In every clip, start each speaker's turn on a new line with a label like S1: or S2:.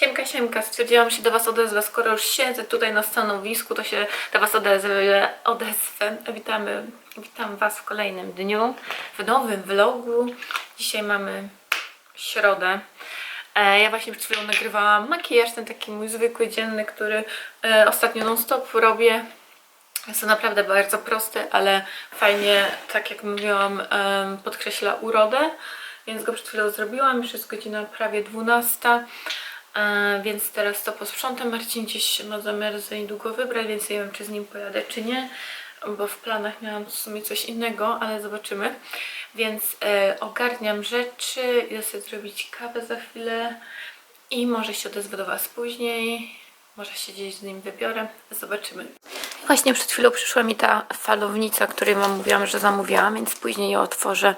S1: Siemka, siemka, stwierdziłam się do Was odezwę, skoro już siedzę tutaj na stanowisku, to się do Was odezwę. odezwę. Witamy, witam Was w kolejnym dniu, w nowym vlogu. Dzisiaj mamy środę. E, Ja właśnie przed chwilą nagrywałam makijaż, ten taki mój zwykły, dzienny, który e, ostatnio non-stop robię. Jest to naprawdę bardzo prosty, ale fajnie, tak jak mówiłam, podkreśla urodę, więc go przed chwilą zrobiłam. Już jest godzina prawie 12, e, więc teraz to posprzątam. Marcin gdzieś ma zamiar za niedługo wybrać, więc nie wiem, czy z nim pojadę, czy nie, bo w planach miałam w sumie coś innego, ale zobaczymy. Więc e, ogarniam rzeczy, idę sobie zrobić kawę za chwilę i może się odezwę do Was później. Może się gdzieś z nim wybiorę. Zobaczymy. Właśnie przed chwilą przyszła mi ta falownica, której Wam mówiłam, że zamówiłam, więc później ją otworzę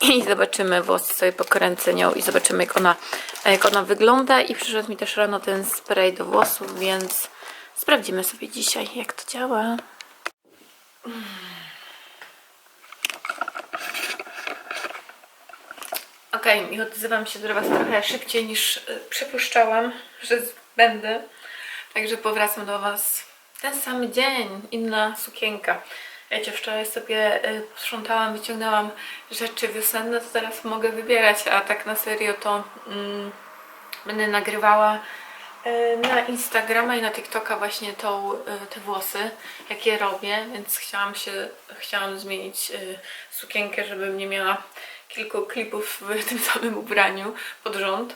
S1: i zobaczymy włosy sobie pokręcę nią i zobaczymy jak ona, jak ona wygląda i przyszedł mi też rano ten spray do włosów, więc sprawdzimy sobie dzisiaj jak to działa. Okej, i odzywam się do Was trochę szybciej niż y, przypuszczałam, że będę. Także powracam do Was ten sam dzień, inna sukienka. Wiecie, wczoraj sobie posprzątałam, wyciągnęłam rzeczy wiosenne, to teraz mogę wybierać, a tak na serio to mm, będę nagrywała y, na Instagrama i na TikToka właśnie tą, y, te włosy, jakie robię, więc chciałam się, chciałam zmienić sukienkę, żebym nie miała kilku klipów w tym samym ubraniu pod rząd.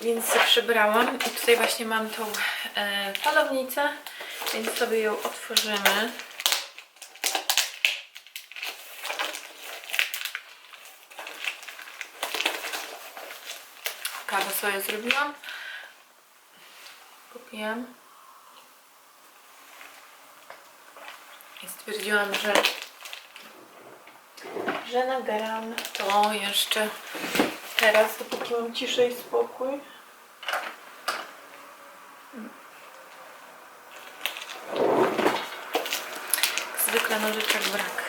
S1: Więc się przebrałam i tutaj właśnie mam tą e, falownicę, więc sobie ją otworzymy. Kawę sobie zrobiłam. Kupiłam. I stwierdziłam, że że nagram to jeszcze teraz, dopóki mam ciszę i spokój. Zwykle nożyczek brak.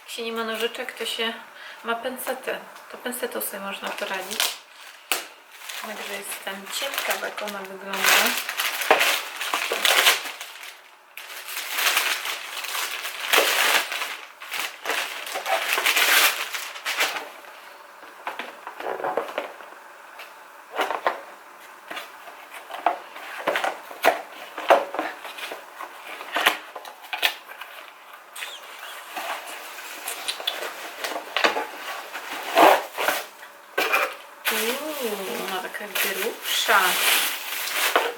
S1: Jak się nie ma nożyczek, to się ma pensetę. To pensetą sobie można poradzić. Także jestem ciekawa, jak ona wygląda. Uuu, no taka grubsza.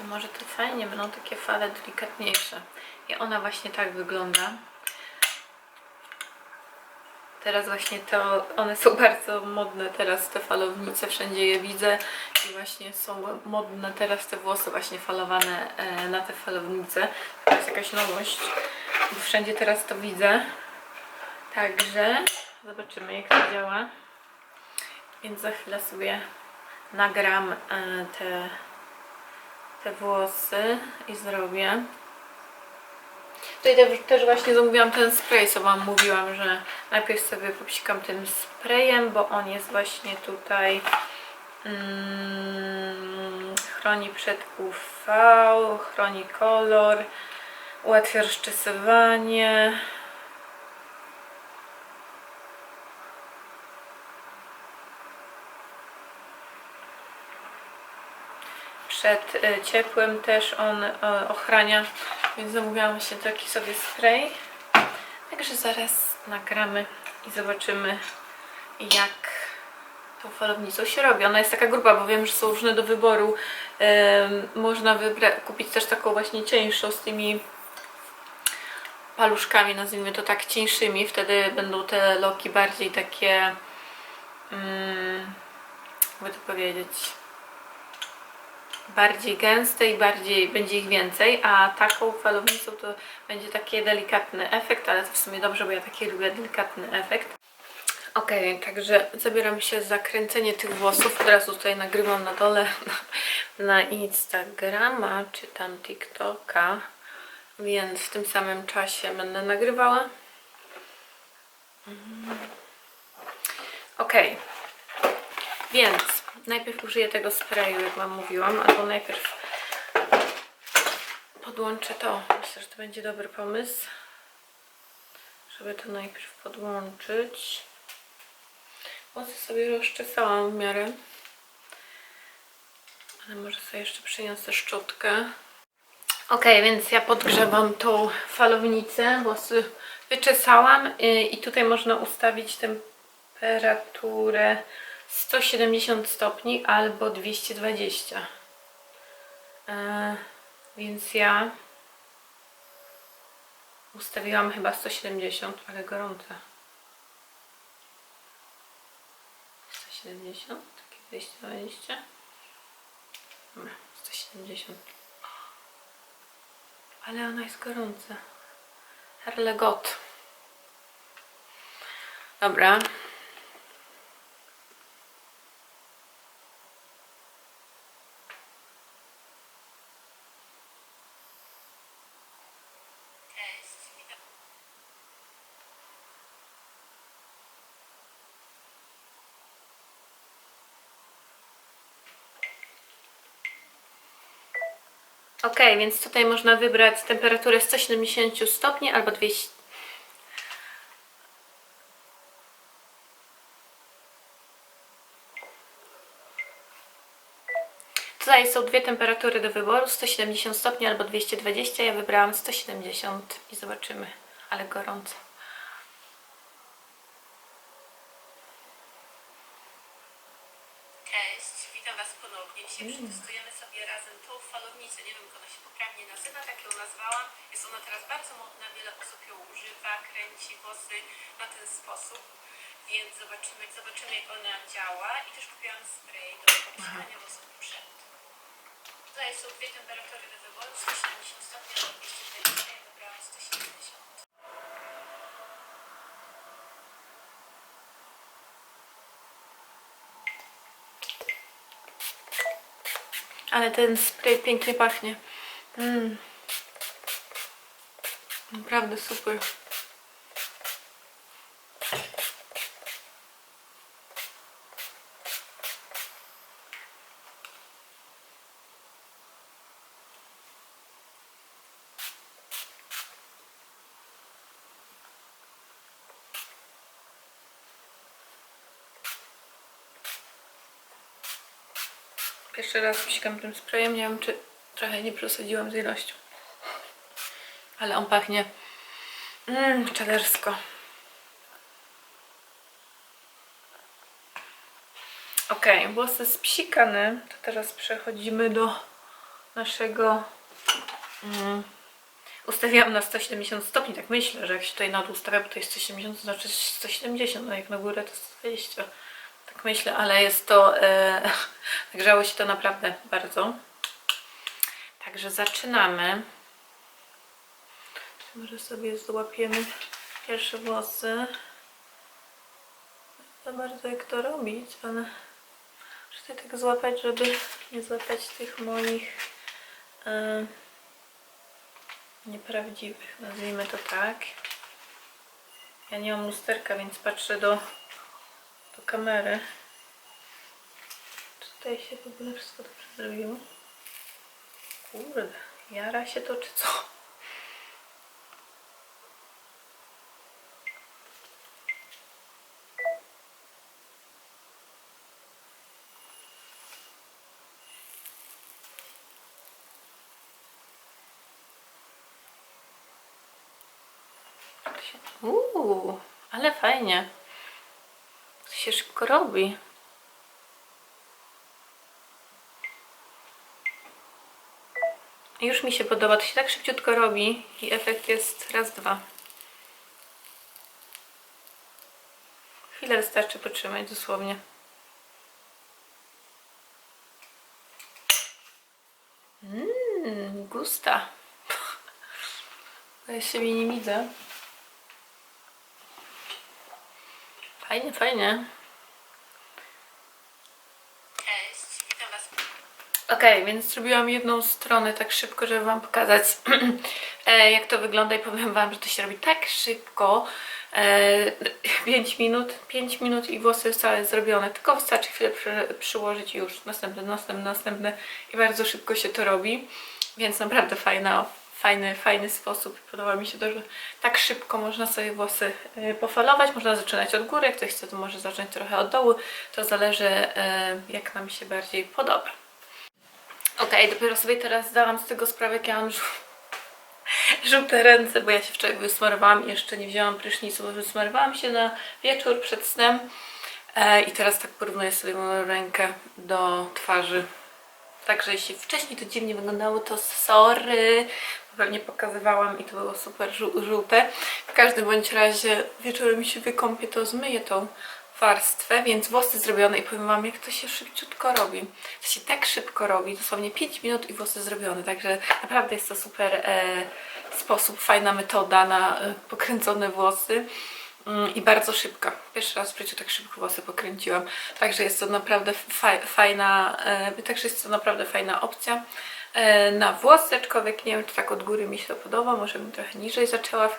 S1: No Może to fajnie, fale delikatniejsze. I ona właśnie tak wygląda. Teraz właśnie to, one są bardzo modne teraz te falownice, wszędzie je widzę i właśnie są modne teraz te włosy właśnie falowane e, na te falownice. To jest jakaś nowość, wszędzie teraz to widzę. Także zobaczymy jak to działa. Więc za chwilę sobie nagram e, te, te włosy i zrobię. Tutaj też, właśnie zamówiłam ten spray, co Wam mówiłam, że najpierw sobie popsikam tym sprayem, bo on jest właśnie tutaj mm, chroni przed UV, chroni kolor, ułatwia rozczesywanie. Przed y, ciepłem też on y, ochrania, więc zamówiłam się taki sobie spray. Także zaraz nagramy i zobaczymy jak tą falownicą się robi. Ona jest taka gruba, bo wiem, że są różne do wyboru. Można kupić też taką właśnie cieńszą z tymi paluszkami, nazwijmy to tak cieńszymi. Wtedy będą te loki bardziej takie, mm, jakby to powiedzieć, bardziej gęste i bardziej będzie ich więcej, a taką falownicą to będzie taki delikatny efekt, ale to w sumie dobrze, bo ja taki lubię delikatny efekt. Ok, także zabieram się za kręcenie tych włosów. Teraz tutaj nagrywam na dole na, Instagrama czy tam TikToka, więc w tym samym czasie będę nagrywała. Mhm. Ok, Więc najpierw użyję tego sprayu, jak Wam mówiłam, albo najpierw podłączę to. Myślę, że to będzie dobry pomysł, żeby to najpierw podłączyć. Włosy sobie rozczesałam w miarę. Ale może sobie jeszcze przyniosę szczotkę. Ok, więc ja podgrzewam tą falownicę, włosy wyczesałam y, i tutaj można ustawić temperaturę 170 stopni albo 220. E, więc ja ustawiłam chyba 170, ale gorące. 170, takie 220. Dobra, 170. Ale ona jest gorąca. Herlegot. Dobra. Ok, więc tutaj można wybrać temperaturę 170 stopni albo 200. Tutaj są dwie temperatury do wyboru, 170 stopni albo 220. Ja wybrałam 170 i zobaczymy, ale gorąco. Cześć, witam Was ponownie. Dzisiaj przetestujemy sobie razem tą falownicę. Nie wiem, jak ona się poprawnie nazywa, tak ją nazwałam. Jest ona teraz bardzo modna, wiele osób ją używa, kręci włosy na ten sposób. Więc zobaczymy, zobaczymy jak ona działa. I też kupiłam spray do obcinania włosów przed. Tutaj są dwie temperatury do wyboru, 170 stopni albo 220. Ja wybrałam 170. Ale ten spray pięknie pachnie. Mm. Naprawdę super. Pierwszy raz psikam tym sprayem. Nie wiem, czy trochę nie przesadziłam z ilością. Ale on pachnie mmm, czadersko. Ok, włosy spsikane. To teraz przechodzimy do naszego... Mm, ustawiłam na 170 stopni, tak myślę, że jak się tutaj na dół ustawia, bo to jest 170, to znaczy 170, no jak na górę to 120. Myślę, ale jest to... E, nagrzało się to naprawdę bardzo. Także zaczynamy. Może sobie złapiemy pierwsze włosy. Nie za bardzo jak to robić, ale muszę tak złapać, żeby nie złapać tych moich e, nieprawdziwych, nazwijmy to tak. Ja nie mam lusterka, więc patrzę do, do kamery. Tutaj się w ogóle wszystko dobrze zrobiło? Kurde, jara się to czy co? Uuu, ale fajnie. Się szybko robi. Już mi się podoba, to się tak szybciutko robi i efekt jest raz, dwa. Chwilę wystarczy potrzymać dosłownie. Mmm, gusta. Ja siebie nie widzę. Fajnie, fajnie. Cześć, witam Was. Okej, więc zrobiłam jedną stronę tak szybko, żeby Wam pokazać e, jak to wygląda i powiem Wam, że to się robi tak szybko, 5 minut, 5 minut i włosy całe zrobione. Tylko wystarczy chwilę przy, przyłożyć już następny, następny, następny i bardzo szybko się to robi. Więc naprawdę fajna, fajny, fajny sposób. Podoba mi się to, że tak szybko można sobie włosy e, pofalować. Można zaczynać od góry, jak ktoś chce to może zacząć trochę od dołu. To zależy e, jak nam się bardziej podoba. Okej, dopiero sobie teraz zdałam z tego sprawę, jak ja mam żół- żółte ręce, bo ja się wczoraj wysmarowałam i jeszcze nie wzięłam prysznicu, bo wysmarowałam się na wieczór przed snem e, i teraz tak porównuję sobie moją rękę do twarzy. Także jeśli wcześniej to dziwnie wyglądało, to sorry, pewnie pokazywałam i to było super żół- żółte. W każdym bądź razie wieczorem się wykąpię, to zmyję tą warstwę, więc włosy zrobione i powiem Wam, jak to się szybciutko robi. To się tak szybko robi, dosłownie 5 minut i włosy zrobione, także naprawdę jest to super e, sposób, fajna metoda na e, pokręcone włosy. Mm, I bardzo szybka. Pierwszy raz w życiu tak szybko włosy pokręciłam. Także jest to naprawdę faj, fajna, e, także jest to naprawdę fajna opcja na włosy, aczkolwiek nie wiem, czy tak od góry mi się to podoba. Może bym trochę niżej zaczęła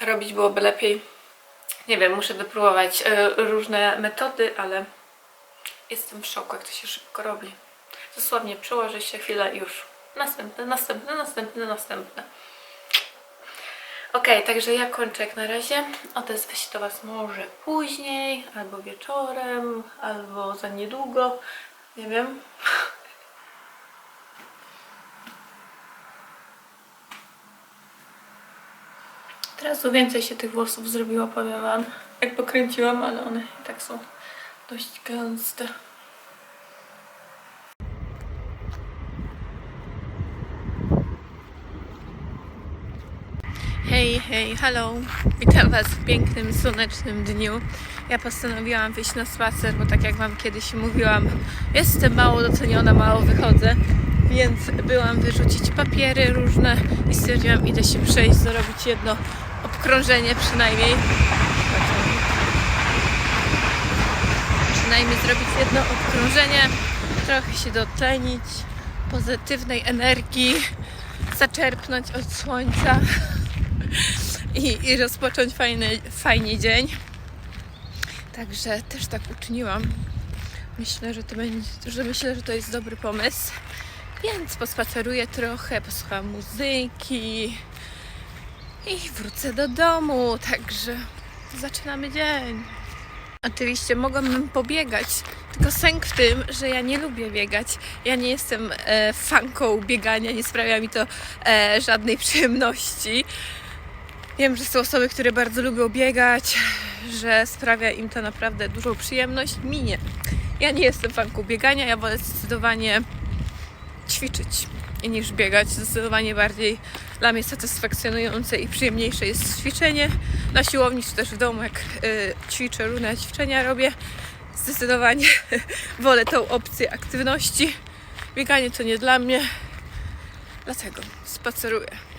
S1: robić, byłoby lepiej. Nie wiem, muszę wypróbować e, różne metody, ale jestem w szoku, jak to się szybko robi. Dosłownie przełoży się chwilę już. Następne, następne, następne, następne. Okej, także ja kończę jak na razie. Odezwę się do Was może później, albo wieczorem, albo za niedługo. Nie wiem. Teraz więcej się tych włosów zrobiło, powiem Wam. Jak pokręciłam, ale one i tak są dość gęste. Hej, hej, hello. Witam Was w pięknym, słonecznym dniu. Ja postanowiłam wyjść na spacer, bo tak jak Wam kiedyś mówiłam, jestem mało doceniona, mało wychodzę, więc byłam wyrzucić papiery różne i stwierdziłam, idę się przejść, zrobić jedno obkrążenie przynajmniej. Przynajmniej zrobić jedno obkrążenie, trochę się dotlenić, pozytywnej energii, zaczerpnąć od słońca i, i rozpocząć fajny, fajnie dzień. Także też tak uczyniłam. Myślę, że to będzie, że myślę, że to jest dobry pomysł. Więc pospaceruję trochę, posłucham muzyki i wrócę do domu. Także zaczynamy dzień. Oczywiście mogłabym pobiegać, tylko sęk w tym, że ja nie lubię biegać. Ja nie jestem e, fanką biegania, nie sprawia mi to e, żadnej przyjemności. Wiem, że są osoby, które bardzo lubią biegać, że sprawia im to naprawdę dużą przyjemność. Mi nie. Ja nie jestem fanką biegania, ja wolę zdecydowanie ćwiczyć niż biegać. Zdecydowanie bardziej dla mnie satysfakcjonujące i przyjemniejsze jest ćwiczenie na siłowni, czy też w domu, jak y, ćwiczę, różne ćwiczenia robię. Zdecydowanie wolę tą opcję aktywności. Bieganie to nie dla mnie, dlatego spaceruję.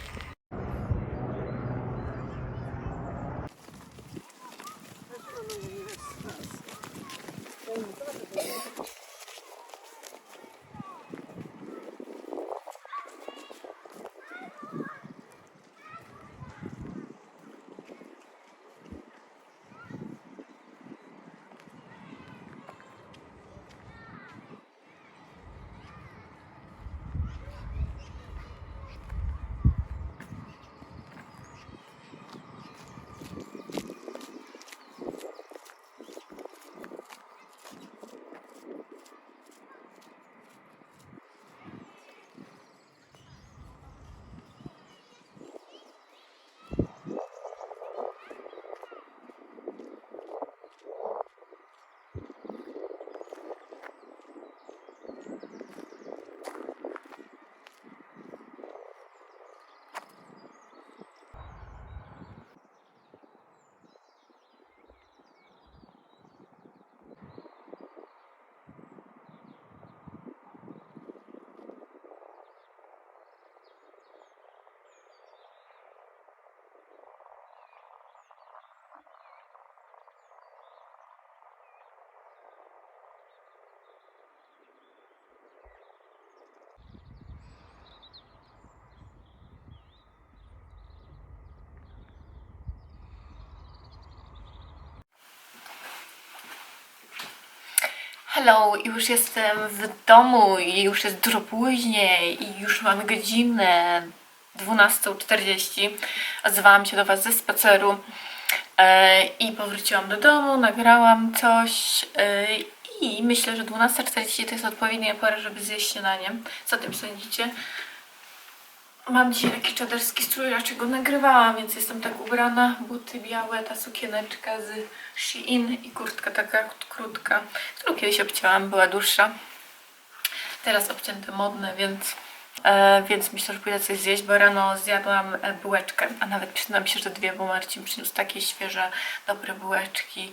S1: Hello, już jestem w domu i już jest dużo później i już mamy godzinę 12.40. Odzywałam się do Was ze spaceru e, i powróciłam do domu, nagrałam coś e, i myślę, że 12.40 to jest odpowiednia pora, żeby zjeść śniadanie. Co o tym sądzicie? Mam dzisiaj taki czaderski strój, raczej go nagrywałam, więc jestem tak ubrana. Buty białe, ta sukieneczka z Shein i kurtka taka krótka, którą kiedyś obcięłam, była dłuższa. Teraz obcięte modne, więc, e, więc myślę, że pójdę coś zjeść, bo rano zjadłam e, bułeczkę, a nawet przyznam się, że dwie, bo Marcin przyniósł takie świeże, dobre bułeczki,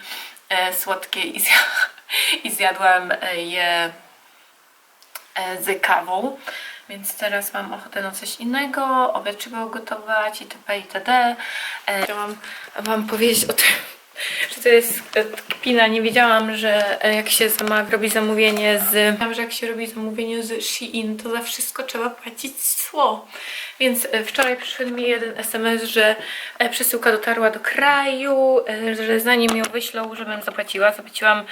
S1: e, słodkie i, zja i zjadłam e, je e, z kawą. Więc teraz mam ochotę na coś innego, obiad trzeba ugotować itp. itd. E, Chciałam Wam powiedzieć o tym, że to jest e, kpina. Nie wiedziałam, że e, jak się robi zamówienie z... Wiedziałam, że jak się robi zamówienie z Shein, to za wszystko trzeba płacić cło. Więc e, wczoraj przyszedł mi jeden SMS, że przesyłka dotarła do kraju, że zanim ją wyślą, żebym zapłaciła. Zapłaciłam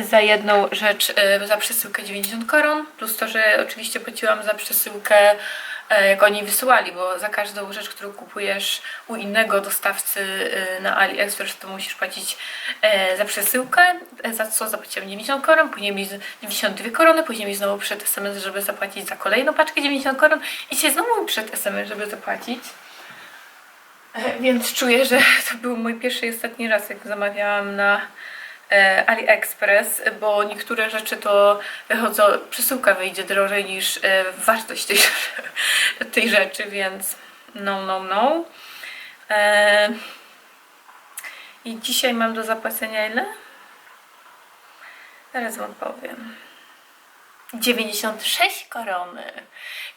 S1: za jedną rzecz, za przesyłkę 90 koron, plus to, że oczywiście płaciłam za przesyłkę jak oni wysyłali, bo za każdą rzecz, którą kupujesz u innego dostawcy e, na AliExpress, to musisz płacić e, za przesyłkę, e, za co zapłaciłam 90 koron, później mi z- 92 korony, później mi znowu przed SMS, żeby zapłacić za kolejną paczkę 90 koron i dzisiaj znowu przed SMS, żeby zapłacić. E, Więc czuję, że to był mój pierwszy i ostatni raz, jak zamawiałam na e, AliExpress, bo niektóre rzeczy to wychodzą, przesyłka wyjdzie drożej niż e, wartość tej, tej rzeczy, więc no, no, no. E, I dzisiaj mam do zapłacenia ile? Zaraz Wam powiem. 96 korony,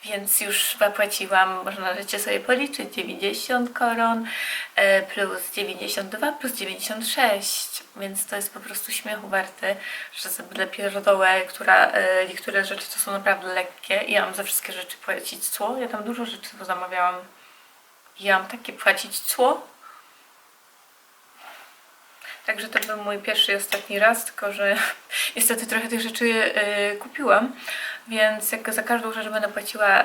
S1: więc już zapłaciłam, można życie sobie policzyć, 90 koron e, plus 92 plus 96, więc to jest po prostu śmiechu warte, że za byle pierdołę, która e, niektóre rzeczy to są naprawdę lekkie. I ja mam za wszystkie rzeczy płacić cło, ja tam dużo rzeczy zamawiałam ja mam takie płacić cło, Także to był mój pierwszy i ostatni raz, tylko że niestety trochę tych rzeczy yy, kupiłam, więc jak za każdą rzecz będę płaciła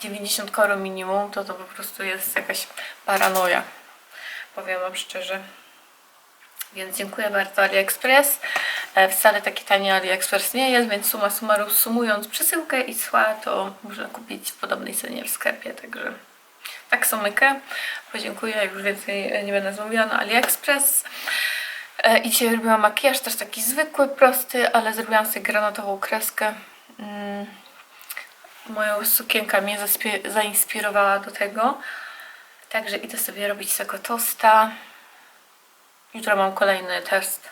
S1: 90 koron minimum, to to po prostu jest jakaś paranoja. Powiem Wam szczerze. Więc dziękuję bardzo AliExpress. E, Wcale taki tani AliExpress nie jest, więc suma summarum sumując przesyłkę i cła, to można kupić w podobnej cenie w sklepie, także tak somykę. Podziękuję, już więcej nie będę zamówiła na AliExpress. E, I dzisiaj robiłam makijaż, też taki zwykły, prosty, ale zrobiłam sobie granatową kreskę. Mm. Moja sukienka mnie zainspirowała do tego. Także idę sobie robić tego tosta. Jutro mam kolejny test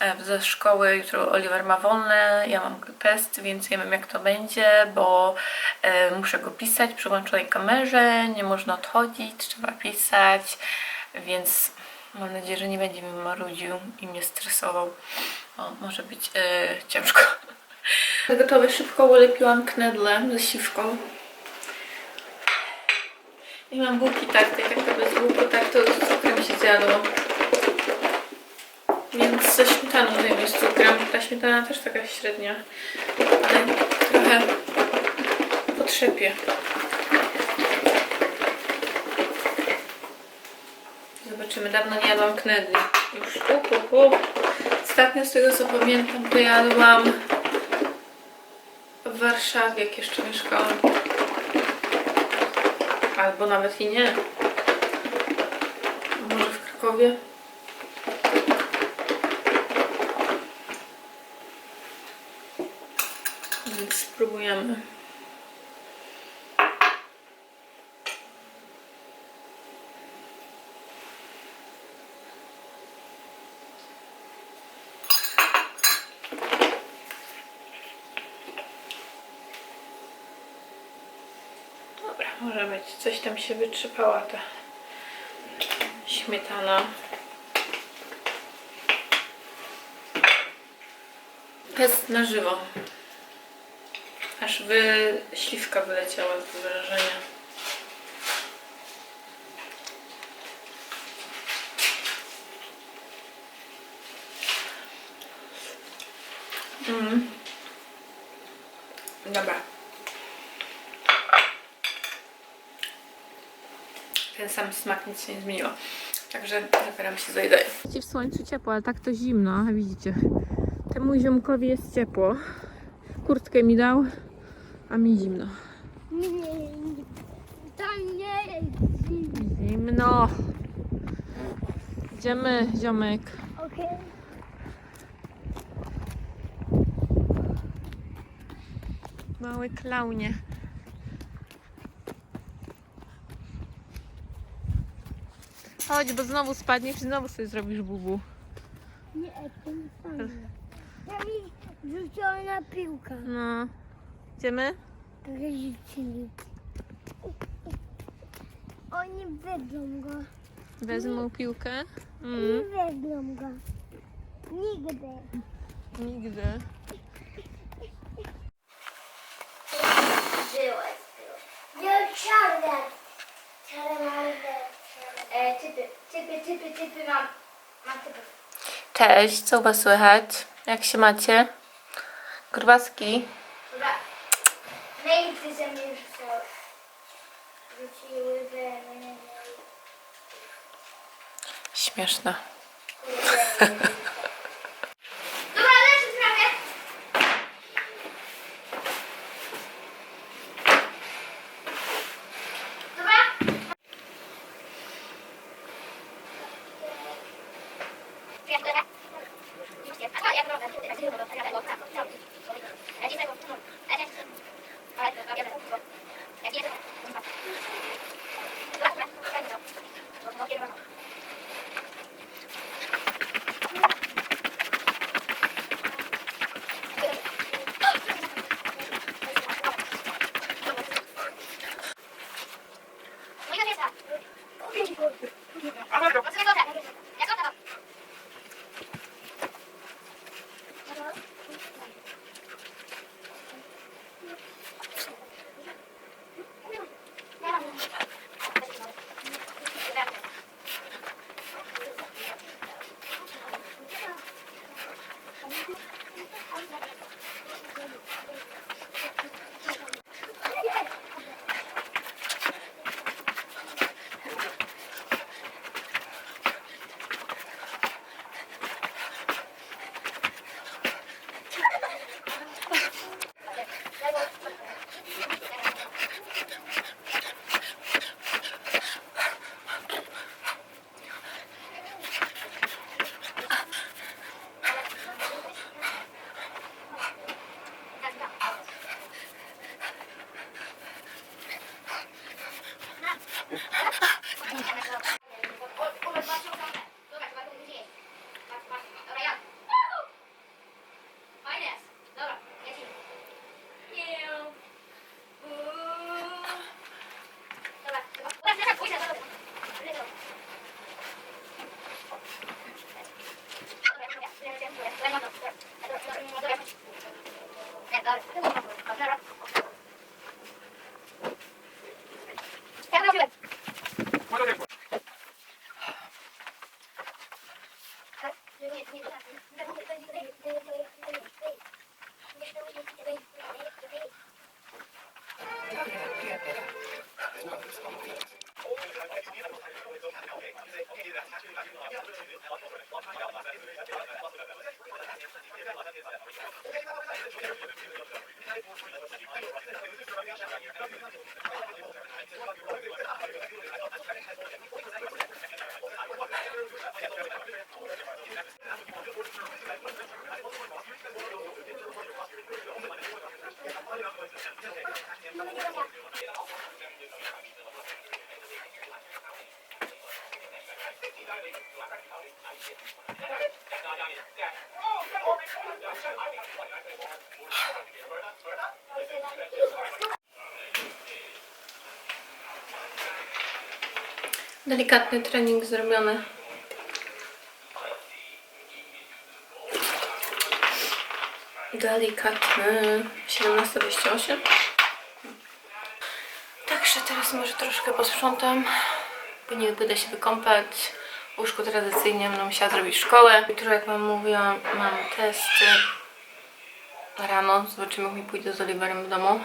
S1: e, ze szkoły. Jutro Oliver ma wolne, ja mam test, więc nie wiem jak to będzie, bo e, muszę go pisać przy kamerze, nie można odchodzić, trzeba pisać, więc mam nadzieję, że nie będzie mi marudził i mnie stresował. O, może być e, ciężko. Gotowe, szybko ulepiłam knedle ze siwką. I mam bułki tarte, tak to bez bułki tarte z cukrem się zjadło. Więc ze śmietaną zajmę z cukrem. Ta śmietana też taka średnia, ale trochę potrzepie. Zobaczymy, dawno nie jadłam knedli. Już up, up, up. Ostatnio z tego co pamiętam, to jadłam w Warszawie, jak jeszcze mieszkałam. Albo nawet i nie. Może w Krakowie. Więc spróbujemy. Dobra, może być. Coś tam się wytrzypała ta śmietana. Jest na żywo. Aż wy... śliwka wyleciała z wrażenia. Dobra. Ten sam smak nic się nie zmieniło. Także zabieram się za jedzenie. W słońcu ciepło, ale tak to zimno, widzicie. Temu ziomkowi jest ciepło. Kurtkę mi dał, a mi zimno.
S2: Tam nie jest zimno.
S1: Idziemy, ziomek. Mały klaunie. Chodź, bo znowu spadniesz i znowu sobie zrobisz bubu.
S2: Nie, to nie fajne. Ja mi rzuciła piłkę.
S1: No. Idziemy?
S2: Trochę rzucili. Oni wezmą go.
S1: Wezmą piłkę.
S2: Nie
S1: Mm.
S2: wezmą go. Nigdy.
S1: Nigdy.
S2: Żyłeś. Nie czarne. Czarne.
S3: E, typy, typy, typy, typy mam. Mam typy.
S1: Cześć, co u was słychać? Jak się macie? Grbaski?
S3: Dobra. Ze mnie rzucały. Rzuciły we mnie.
S1: Śmieszne.
S3: Dobra, 来，这个，把这。Delikatny trening zrobiony. Delikatny 17,28. Także teraz może troszkę posprzątam. Później będę się wykąpać. Łóżko tradycyjnie będę musiała zrobić szkołę. Jutro, jak Wam mówiłam, mam testy.
S1: rano. Zobaczymy, jak mi pójdzie z Oliverem w domu.